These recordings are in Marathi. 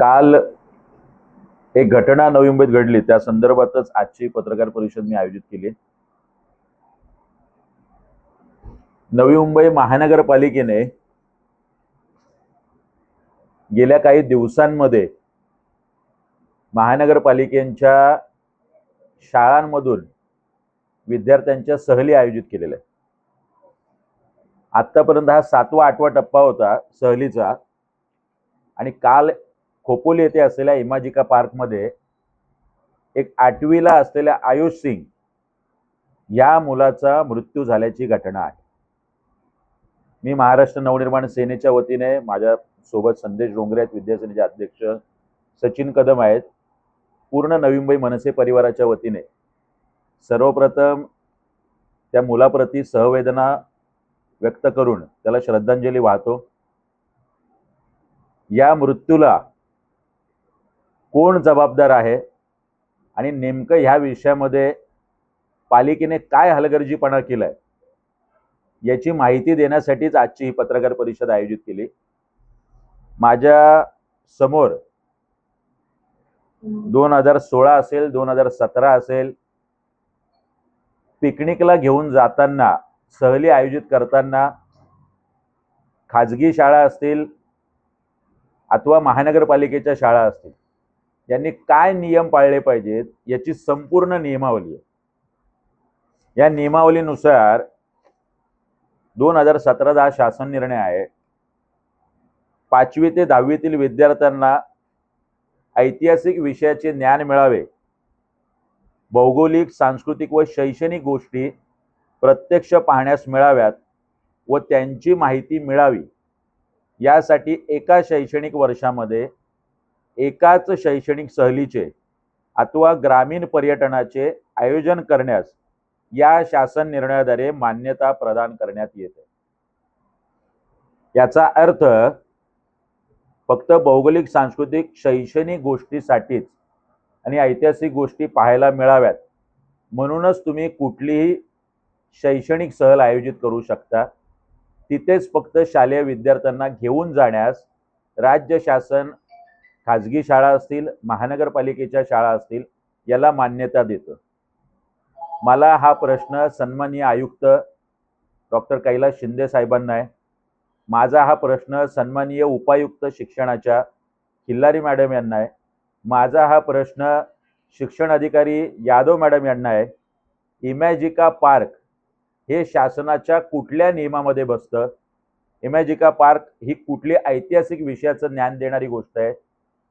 काल एक घटना नवी मुंबईत घडली. त्या संदर्भातच आजची पत्रकार परिषद मी आयोजित केली नवी मुंबई महानगरपालिकेने गेल्या काही दिवसांमध्ये महानगरपालिकेच्या शाळांमधून विद्यार्थ्यांच्या सहली आयोजित केलेल्या आत्तापर्यंत हा सातवा आठवा टप्पा होता सहलीचा. आणि काल खोपोली येथे असलेल्या इमाजिका पार्कमध्ये एक आठवीला असलेल्या आयुष सिंग या मुलाचा मृत्यू झाल्याची घटना आहे. मी महाराष्ट्र नवनिर्माण सेनेच्या वतीने माझ्या सोबत संदेश डोंगरे आहेत विद्यासेनेचे अध्यक्ष सचिन कदम आहेत. पूर्ण नवी मुंबई मनसे परिवाराच्या वतीने सर्वप्रथम त्या मुलाप्रती सहवेदना व्यक्त करून त्याला श्रद्धांजली वाहतो. या मृत्यूला कोण जबाबदार आहे? आणि नेमकं ह्या विषयामध्ये पालिकेने काय हलगर्जीपणा केलाय? याची माहिती देण्यासाठीच आजची ही पत्रकार परिषद आयोजित केली. माझ्यासमोर दोन हजार सोळा असेल दोन हजार सतरा असेल पिकनिकला घेऊन जाताना सहली आयोजित करताना खाजगी शाळा असतील अथवा महानगरपालिकेच्या शाळा असतील यांनी काय नियम पाळले पाहिजेत याची संपूर्ण नियमावली आहे. या नियमावलीनुसार दोन हजार सतराचा हा शासन निर्णय आहे. पाचवी ते दहावीतील विद्यार्थ्यांना ऐतिहासिक विषयाचे ज्ञान मिळावे. भौगोलिक सांस्कृतिक व शैक्षणिक गोष्टी प्रत्यक्ष पाहण्यास मिळाव्यात व त्यांची माहिती मिळावी. यासाठी एका शैक्षणिक वर्षामध्ये एकाच शैक्षणिक सहलीचे अथवा ग्रामीण पर्यटनाचे आयोजन करण्यास या शासन निर्णयाद्वारे मान्यता प्रदान करण्यात येते. याचा अर्थ फक्त भौगोलिक सांस्कृतिक शैक्षणिक गोष्टीसाठीच आणि ऐतिहासिक गोष्टी पाहायला मिळाव्यात म्हणूनच तुम्ही कुठलीही शैक्षणिक सहल आयोजित करू शकता. तिथेच फक्त शालेय विद्यार्थ्यांना घेऊन जाण्यास राज्य शासन खाजगी शाळा असतील महानगरपालिकेच्या शाळा असतील याला मान्यता देतं. मला हा प्रश्न सन्माननीय आयुक्त डॉक्टर कैलास शिंदे साहेबांना आहे. माझा हा प्रश्न सन्माननीय उपायुक्त शिक्षणाच्या खिल्लारी मॅडम यांना आहे. माझा हा प्रश्न शिक्षण अधिकारी यादव मॅडम यांना आहे. इमॅजिका पार्क हे शासनाच्या कुठल्या नियमामध्ये बसतं? इमॅजिका पार्क ही कुठली ऐतिहासिक विषयाचं ज्ञान देणारी गोष्ट आहे?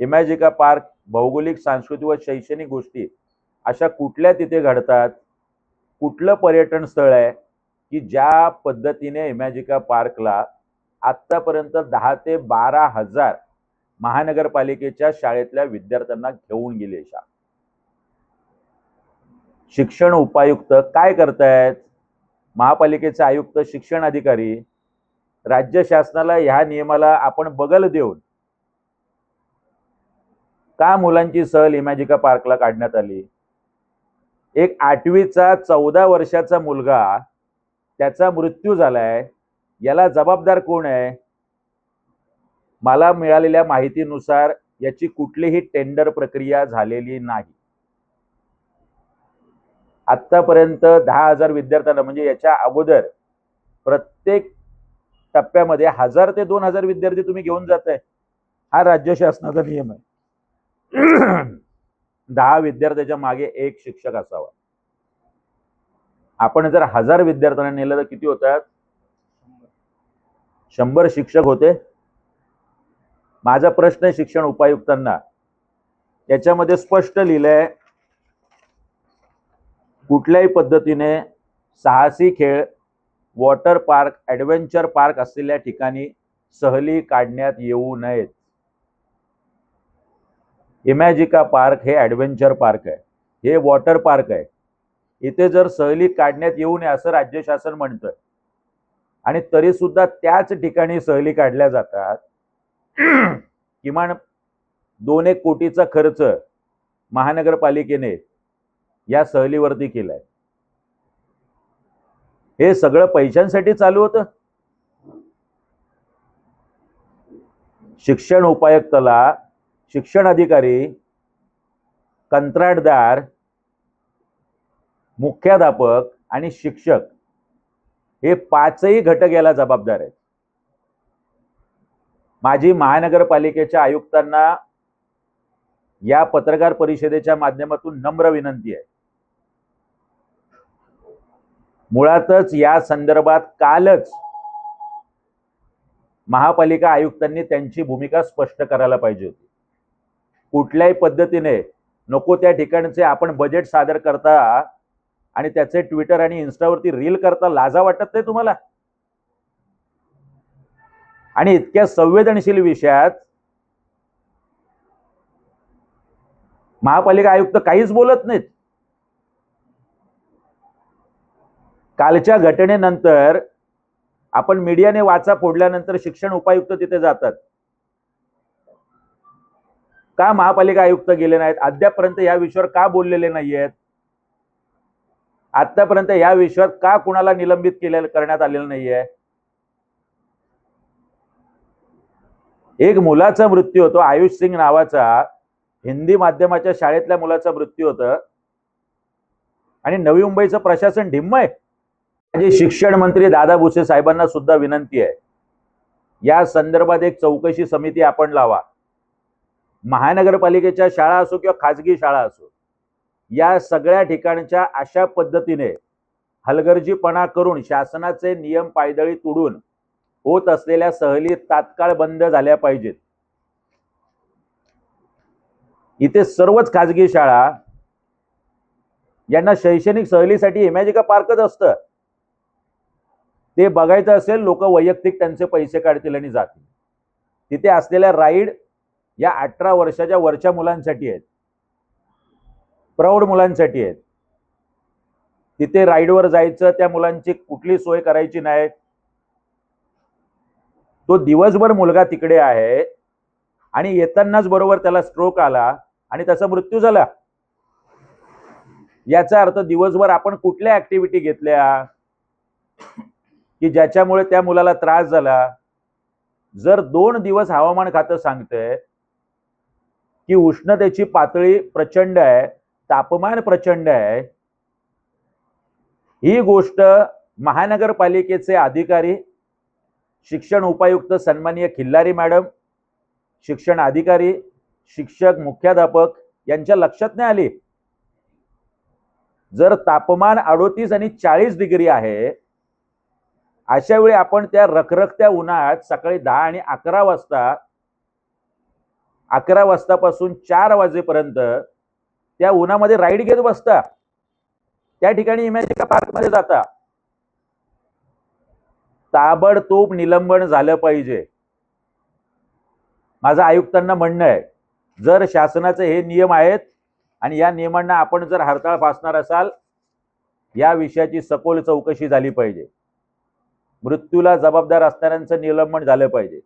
इमॅजिका पार्क भौगोलिक सांस्कृतिक व शैक्षणिक गोष्टी अशा कुठल्या तिथे घडतात? कुठलं पर्यटन स्थळ आहे की ज्या पद्धतीने इमॅजिका पार्कला आत्तापर्यंत दहा ते बारा हजार महानगरपालिकेच्या शाळेतल्या विद्यार्थ्यांना घेऊन गेले शा शिक्षण उपायुक्त काय करतायत? महापालिकेचे आयुक्त शिक्षण अधिकारी राज्य शासनाला ह्या नियमाला आपण बगल देऊन का मुलांची सहल इमॅजिका पार्कला काढण्यात आली? एक आठवीचा चौदा वर्षाचा मुलगा त्याचा मृत्यू झालाय. याला जबाबदार कोण आहे? मला मिळालेल्या माहितीनुसार याची कुठलीही टेंडर प्रक्रिया झालेली नाही. आत्तापर्यंत दहा हजार विद्यार्थ्यांना म्हणजे याच्या अगोदर प्रत्येक टप्प्यामध्ये हजार ते दोन हजार विद्यार्थी तुम्ही घेऊन जाताय. हा राज्य शासनाचा नियम आहे. दहा विद्यार्थ्याच्या मागे एक शिक्षक असावा. आपण जर हजार विद्यार्थ्यांना नेलं तर किती होतात? शंभर शिक्षक होते. माझा प्रश्न आहे शिक्षण उपायुक्तांना. याच्यामध्ये स्पष्ट लिहिलंय कुठल्याही पद्धतीने साहसी खेळ वॉटर पार्क ॲडव्हेंचर पार्क असलेल्या ठिकाणी सहली काढण्यात येऊ नयेत. इमॅजिका पार्क हे ॲडव्हेंचर पार्क आहे. हे वॉटर पार्क आहे. इथे जर सहली काढण्यात येऊ नये असं राज्य शासन म्हणतं आणि तरी सुद्धा त्याच ठिकाणी सहली काढल्या जातात. किमान दोन एक कोटीचा खर्च महानगरपालिकेने या सहलीवरती केलाय. हे सगळं पैशांसाठी चालू होतं? शिक्षण उपायुक्ताला शिक्षण अधिकारी कंत्राटदार मुख्याध्यापक आणि शिक्षक हे पाचही घटक याला जबाबदार आहेत. माझी महानगरपालिकेच्या आयुक्तांना या पत्रकार परिषदेच्या माध्यमातून नम्र विनंती आहे. मुळातच या संदर्भात कालच महापालिका आयुक्तांनी त्यांची भूमिका स्पष्ट करायला पाहिजे होती. कुठल्याही पद्धतीने नको त्या ठिकाणचे आपण बजेट सादर करता आणि त्याचे ट्विटर आणि इन्स्टावरती रील करता लाजा वाटत नाही तुम्हाला? आणि इतक्या संवेदनशील विषयात महापालिका आयुक्त काहीच बोलत नाहीत. कालच्या घटनेनंतर आपण मीडियाने वाचा फोडल्यानंतर शिक्षण उपायुक्त तिथे जातात. का महापालिका आयुक्त गेले नाहीत? अद्यापर्यंत या विषयावर का बोललेले नाहीयेत? आतापर्यंत या विषयात का कुणाला निलंबित केले करण्यात आलेलं नाहीये? एक मुलाचा मृत्यू होतो आयुष सिंग नावाचा. हिंदी माध्यमाच्या शाळेतल्या मुलाचा मृत्यू होत. आणि नवी मुंबईचं प्रशासन ढिम्म आहे. म्हणजे शिक्षण मंत्री दादा भुसे साहेबांना सुद्धा विनंती आहे. या संदर्भात एक चौकशी समिती आपण लावा. महानगरपालिकेच्या शाळा असो किंवा खाजगी शाळा असो या सगळ्या ठिकाणच्या अशा पद्धतीने हलगर्जीपणा करून शासनाचे नियम पायदळी तुडून होत असलेल्या सहली तात्काळ बंद झाल्या पाहिजेत. इथे सर्वच खाजगी शाळा यांना शैक्षणिक सहलीसाठी इमॅजिका पार्कच असतं. ते बघायचं असेल लोक वैयक्तिक त्यांचे पैसे काढतील आणि जातील. तिथे असलेल्या राईड या अठरा वर्षाच्या वरच्या मुलांसाठी आहेत. प्रौढ मुलांसाठी आहेत. तिथे राईडवर जायचं त्या मुलांची कुठली सोय करायची नाही. तो दिवसभर मुलगा तिकडे आहे आणि येतानाच बरोबर त्याला स्ट्रोक आला आणि त्याचा मृत्यू झाला. याचा अर्थ दिवसभर आपण कुठल्या ऍक्टिव्हिटी घेतल्या? की ज्याच्यामुळे त्या मुलाला त्रास झाला? जर दोन दिवस हवामान खातं सांगतंय की उष्णतेची पातळी प्रचंड आहे तापमान प्रचंड आहे. ही गोष्ट महानगरपालिकेचे अधिकारी शिक्षण उपायुक्त सन्माननीय खिल्लारी मॅडम शिक्षण अधिकारी शिक्षक मुख्याध्यापक यांच्या लक्षात नाही आली. जर तापमान अडोतीस आणि चाळीस डिग्री आहे अशा वेळी आपण त्या रखरखत्या उन्हाळ्यात सकाळी दहा आणि अकरा वाजता अकरा वाजतापासून चार वाजेपर्यंत त्या उन्हामध्ये राईड घेत बसता. त्या ठिकाणी इमॅजिका पार्कमध्ये जाता. ताबडतोब निलंबन झालं पाहिजे. माझं आयुक्तांना म्हणणं आहे जर शासनाचे हे नियम आहेत आणि या नियमांना आपण जर हरताळ फासणार असाल या विषयाची सखोल चौकशी झाली पाहिजे. मृत्यूला जबाबदार असणाऱ्यांचं निलंबन झालं पाहिजे.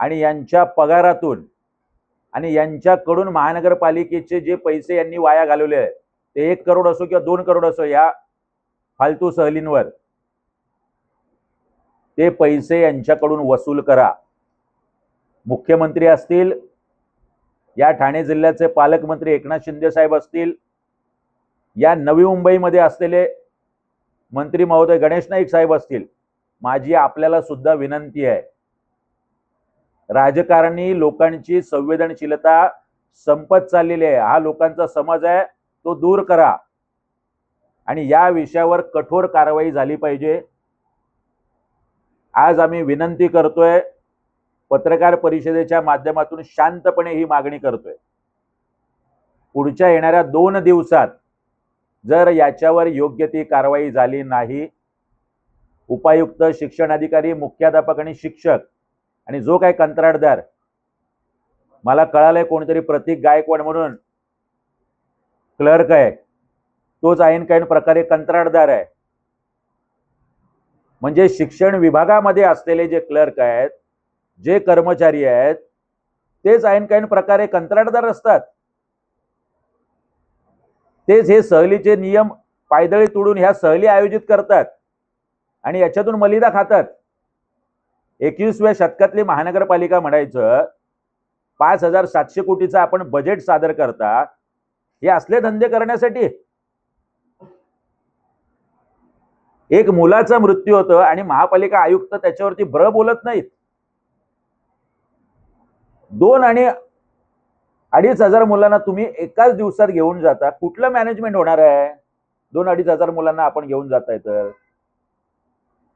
आणि यांच्या पगारातून आणि यांच्याकडून महानगरपालिकेचे जे पैसे यांनी वाया घालवले आहेत ते एक करोड असो किंवा दोन करोड असो या फालतू सहलींवर ते पैसे यांच्याकडून वसूल करा. मुख्यमंत्री असतील या ठाणे जिल्ह्याचे पालकमंत्री एकनाथ शिंदे साहेब असतील या नवी मुंबईमध्ये असलेले मंत्री महोदय गणेश नाईक साहेब असतील माझी आपल्याला सुद्धा विनंती आहे. राजकारणी लोकांची संवेदनशीलता संपत चाललेली आहे. हा लोकांचा समज आहे तो दूर करा. आणि या विषयावर कठोर कारवाई झाली पाहिजे. आज आम्ही विनंती करतोय पत्रकार परिषदेच्या माध्यमातून शांतपणे ही मागणी करतोय. पुढच्या येणाऱ्या दोन दिवसात जर याच्यावर योग्य ती कारवाई झाली नाही उपायुक्त शिक्षण अधिकारी मुख्याध्यापक आणि शिक्षक आणि जो काय कंत्राटदार मला कळालंय कोणीतरी प्रतीक गायकवाड म्हणून क्लर्क आहे तोच ऐन काही प्रकारे कंत्राटदार आहे. म्हणजे शिक्षण विभागामध्ये असलेले जे क्लर्क आहेत जे कर्मचारी आहेत तेच ऐन काही प्रकारे कंत्राटदार असतात. तेच हे सहलीचे नियम पायदळी तोडून ह्या सहली आयोजित करतात आणि याच्यातून मलिदा खातात. एकवीसव्या शतकातली महानगरपालिका म्हणायचं पाच हजार सातशे कोटीचा आपण बजेट सादर करता हे असले धंदे करण्यासाठी. एक मुलाचा मृत्यू होतं आणि महापालिका आयुक्त त्याच्यावरती ब्र बोलत नाहीत. दोन आणि अडीच हजार मुलांना तुम्ही एकाच दिवसात घेऊन जाता. कुठलं मॅनेजमेंट होणार आहे? दोन अडीच हजार मुलांना आपण घेऊन जाताय तर.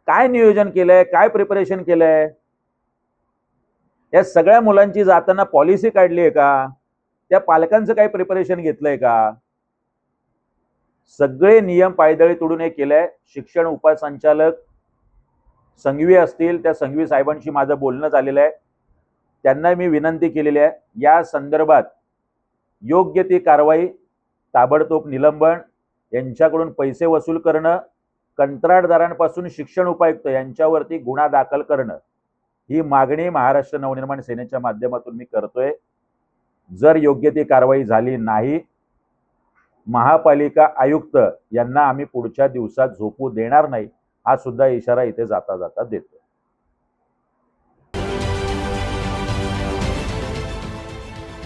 काय नियोजन केलंय? काय प्रिपरेशन केलंय? या सगळ्या मुलांची जाताना पॉलिसी काढली आहे का? त्या पालकांचं काही प्रिपरेशन घेतलंय का? सगळे नियम पायदळी तोडून हे केलंय. शिक्षण उपसंचालक संघवी असतील त्या संघवी साहेबांशी माझं बोलणं झालेलं आहे. त्यांना मी विनंती केलेली आहे. या संदर्भात योग्य ती कारवाई ताबडतोब निलंबन यांच्याकडून पैसे वसूल करणं कंत्राटदारांपासून शिक्षण उपायुक्त यांच्यावरती गुन्हा दाखल करणं ही मागणी महाराष्ट्र नवनिर्माण सेनेच्या माध्यमातून मी करतोय. जर योग्य ती कारवाई झाली नाही महापालिका आयुक्त यांना आम्ही पुढच्या दिवसात झोपू देणार नाही हा सुद्धा इशारा इथे जाता जाता देतो